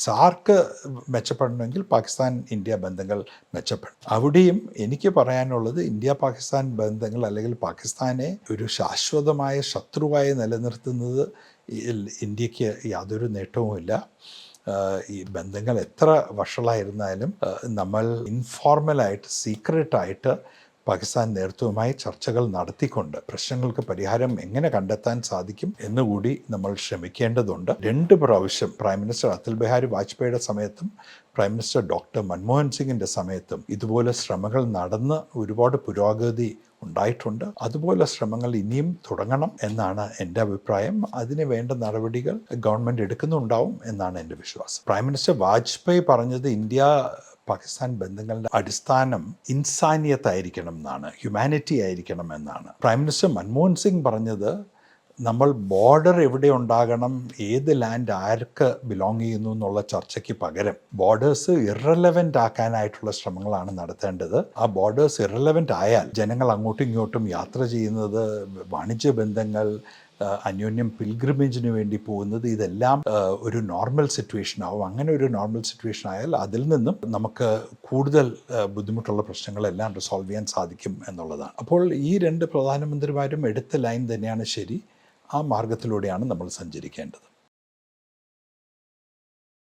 സാർക്ക് മെച്ചപ്പെടണമെങ്കിൽ Pakistan India ബന്ധങ്ങൾ മെച്ചപ്പെടും അവിടെയും എനിക്ക് പറയാനുള്ളത് ഇന്ത്യ പാകിസ്ഥാൻ ബന്ധങ്ങൾ അല്ലെങ്കിൽ പാകിസ്ഥാനെ ഒരു ശാശ്വതമായ ശത്രുവായി നിലനിർത്തുന്നത് ഇന്ത്യയ്ക്ക് യാതൊരു നേട്ടവുമില്ല ഈ ബന്ധങ്ങൾ എത്ര വഷളായിരുന്നാലും നമ്മൾ ഇൻഫോർമലായിട്ട് സീക്രട്ടായിട്ട് പാകിസ്ഥാൻ നേതൃത്വവുമായി ചർച്ചകൾ നടത്തിക്കൊണ്ട് പ്രശ്നങ്ങൾക്ക് പരിഹാരം എങ്ങനെ കണ്ടെത്താൻ സാധിക്കും എന്നുകൂടി നമ്മൾ ശ്രമിക്കേണ്ടതുണ്ട്. രണ്ട് പ്രാവശ്യം പ്രൈം മിനിസ്റ്റർ അടൽ ബിഹാരി വാജ്പേയിയുടെ സമയത്തും പ്രൈം മിനിസ്റ്റർ ഡോക്ടർ മൻമോഹൻ സിംഗിന്റെ സമയത്തും ഇതുപോലെ ശ്രമങ്ങൾ നടന്ന് ഒരുപാട് പുരോഗതി ഉണ്ടായിട്ടുണ്ട്. അതുപോലെ ശ്രമങ്ങൾ ഇനിയും തുടങ്ങണം എന്നാണ് എന്റെ അഭിപ്രായം. അതിന് വേണ്ട നടപടികൾ ഗവൺമെന്റ് എടുക്കുന്നുണ്ടാവും എന്നാണ് എന്റെ വിശ്വാസം. പ്രൈം മിനിസ്റ്റർ വാജ്പേയി പറഞ്ഞത് ഇന്ത്യ പാകിസ്ഥാൻ ബന്ധങ്ങളുടെ അടിസ്ഥാനം ഇൻസാനിയത്തായിരിക്കണം എന്നാണ് ഹ്യൂമാനിറ്റി ആയിരിക്കണം എന്നാണ്. പ്രൈം മിനിസ്റ്റർ മൻമോഹൻ സിംഗ് പറഞ്ഞത് നമ്മൾ ബോർഡർ എവിടെ ഉണ്ടാകണം ഏത് ലാൻഡ് ആർക്ക് ബിലോങ് ചെയ്യുന്നു എന്നുള്ള ചർച്ചയ്ക്ക് പകരം ബോർഡേഴ്സ് ഇറലവന്റ് ആക്കാനായിട്ടുള്ള ശ്രമങ്ങളാണ് നടത്തേണ്ടത്. ആ ബോർഡേഴ്സ് ഇറലവന്റ് ആയാൽ ജനങ്ങൾ അങ്ങോട്ടും ഇങ്ങോട്ടും യാത്ര ചെയ്യുന്നത് വാണിജ്യ ബന്ധങ്ങൾ അന്യോന്യം പിൽഗ്രിമേജിന് വേണ്ടി പോകുന്നത് ഇതെല്ലാം ഒരു നോർമൽ സിറ്റുവേഷൻ ആവും. അങ്ങനെ ഒരു നോർമൽ സിറ്റുവേഷൻ ആയാൽ അതിൽ നിന്നും നമുക്ക് കൂടുതൽ ബുദ്ധിമുട്ടുള്ള പ്രശ്നങ്ങളെല്ലാം റിസോൾവ് ചെയ്യാൻ സാധിക്കും എന്നുള്ളതാണ്. അപ്പോൾ ഈ രണ്ട് പ്രധാനമന്ത്രിമാരും എടുത്ത ലൈൻ തന്നെയാണ് ശരി. ആ മാർഗത്തിലൂടെയാണ് നമ്മൾ സഞ്ചരിക്കേണ്ടത്.